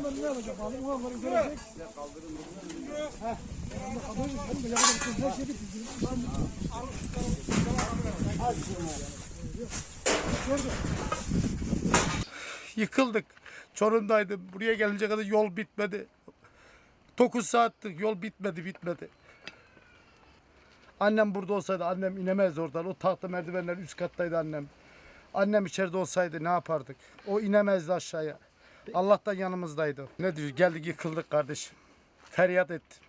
onları ne yapacak abi? Onları görecek. Yıkıldık. Çorum'daydım. Buraya gelince kadar yol bitmedi. 9 saatlik yol bitmedi bitmedi. Annem burada olsaydı annem inemezdi oradan. O tahta merdivenler üst kattaydı annem. Annem içeride olsaydı ne yapardık? O inemezdi aşağıya. Allah'tan yanımızdaydı. Ne diyor? Geldik yıkıldık kardeşim. Feryat ettim.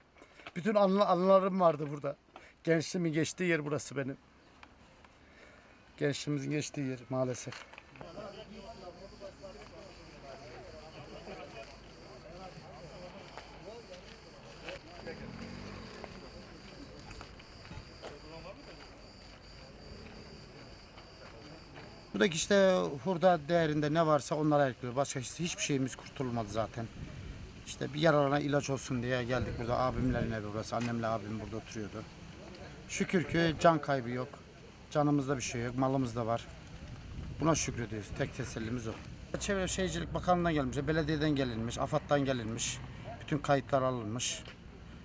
Bütün anı, anılarım vardı burada. Gençliğimin geçtiği yer burası benim. Gençliğimizin geçtiği yer maalesef. Buradaki işte hurda değerinde ne varsa onlara ekliyor. Başka hiç- hiçbir şeyimiz kurtulmadı zaten. İşte bir yaralana ilaç olsun diye geldik burada. Abimlerin evi burası. Annemle abim burada oturuyordu. Şükür ki can kaybı yok. Canımızda bir şey yok. Malımız da var. Buna şükrediyoruz. Tek tesellimiz o. Çevre Şehircilik Bakanlığı'ndan gelmiş. Belediyeden gelinmiş. AFAD'dan gelinmiş. Bütün kayıtlar alınmış.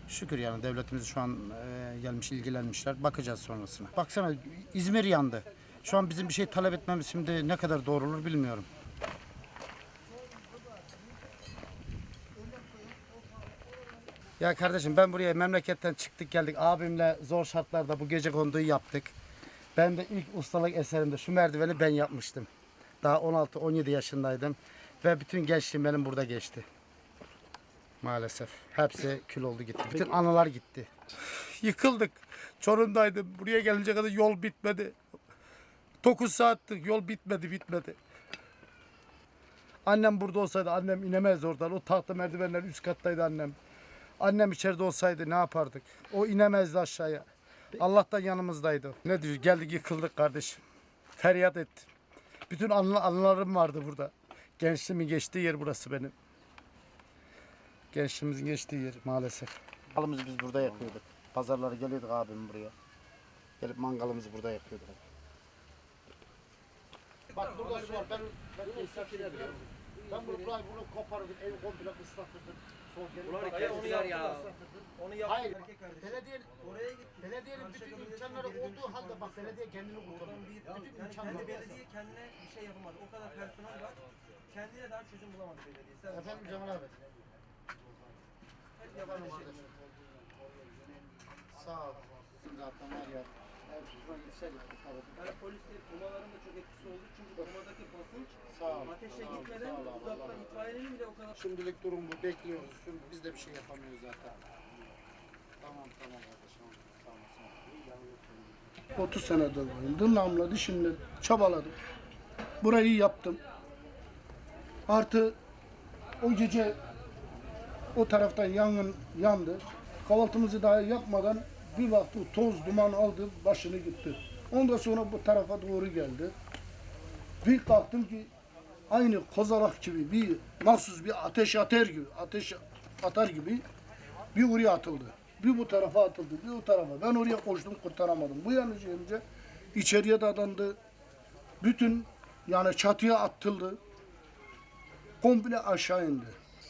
Şükür yani devletimiz şu an e, gelmiş ilgilenmişler. Bakacağız sonrasına. Baksana İzmir yandı. Şu an bizim bir şey talep etmemiz şimdi ne kadar doğru olur bilmiyorum. Ya kardeşim ben buraya memleketten çıktık geldik. Abimle zor şartlarda bu gece konduyu yaptık. Ben de ilk ustalık eserimde şu merdiveni ben yapmıştım. Daha 16-17 yaşındaydım. Ve bütün gençliğim benim burada geçti. Maalesef. Hepsi kül oldu gitti. Bütün anılar gitti. Yıkıldık. Çorum'daydım. Buraya gelince kadar yol bitmedi. 9 saatlik yol bitmedi bitmedi. Annem burada olsaydı annem inemezdi oradan. O tahta merdivenler üst kattaydı annem. Annem içeride olsaydı ne yapardık? O inemezdi aşağıya. Allah'tan yanımızdaydı. Ne diyor? Geldik yıkıldık kardeşim. Feryat ettim. Bütün anı, anılarım vardı burada. Gençliğimin geçtiği yer burası benim. Gençliğimizin geçtiği yer maalesef. Mangalımızı biz burada yakıyorduk. Pazarları geliyorduk abim buraya. Gelip mangalımızı burada yakıyorduk. Bak burada su var. Ben ben tesisat ediyorum. Ben bunu burayı bunu kopardım. Evi komple gelip Ulan ya onu yaptılar. Onu yaptı. Hayır. Erkek kardeşim. Belediye, Oraya gitti. belediyenin bütün imkanları olduğu halde bak belediye kendini kurtarıyor. Bütün yani imkanları kendi belediye kendine bir şey yapamadı. O kadar personel var. Kendine daha çözüm bulamadı belediye. Sen Efendim Cemal abi. hep yabancı şey. Sağ ol. Zaten var ya. Her şuna gitseydik kurtarırdık. Yani polis de kumaların da çok etkisi oldu. Çünkü kumadaki basınç Sağ ol. ateşe sağ ol, gitmeden sağ ol uzaktan Allah itfaiyenin bile o kadar. Şimdilik durum bu. Bekliyoruz. Şimdi biz de bir şey yapamıyoruz zaten. Tamam tamam kardeşim. Sağ olasın. 30 senedir varım. Dırnağımla dişimle çabaladım. Burayı yaptım. Artı o gece o taraftan yangın yandı. Kahvaltımızı daha yapmadan bir baktı toz duman aldı başını gitti. Ondan sonra bu tarafa doğru geldi. Bir kalktım ki aynı kozalak gibi bir mahsus bir ateş atar gibi ateş atar gibi bir oraya atıldı. Bir bu tarafa atıldı, bir o tarafa. Ben oraya koştum kurtaramadım. Bu yana gelince içeriye dadandı. Bütün yani çatıya atıldı. Komple aşağı indi.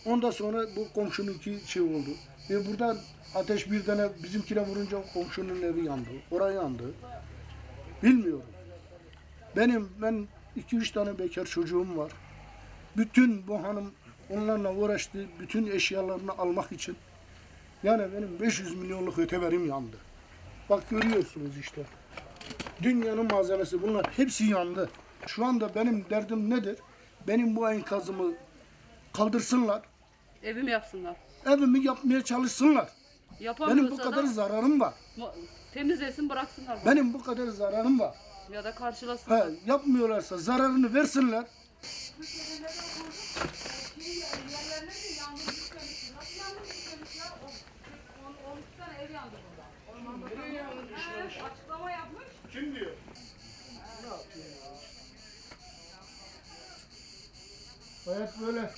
Ondan sonra bu komşununki şey oldu. Ve burada ateş bir tane bizimkine vurunca komşunun evi yandı. Oraya yandı. Bilmiyorum. Benim ben iki üç tane bekar çocuğum var. Bütün bu hanım onlarla uğraştı. Bütün eşyalarını almak için. Yani benim 500 milyonluk öteberim yandı. Bak görüyorsunuz işte. Dünyanın malzemesi bunlar hepsi yandı. Şu anda benim derdim nedir? Benim bu enkazımı kaldırsınlar. Evimi yapsınlar. Evimi yapmaya çalışsınlar. Benim bu kadar da zararım var. temizlesin bıraksınlar. Benim bu kadar zararım var. Ya da karşılasınlar. Ha, yapmıyorlarsa zararını versinler. Yerlerine de yangın çıkmıştı. Nasıl yangın çıkmışlar? 12 tane ev yandı burada. Orman Bakanlığı açıklama yapmış. Kim diyor? Hayat böyle.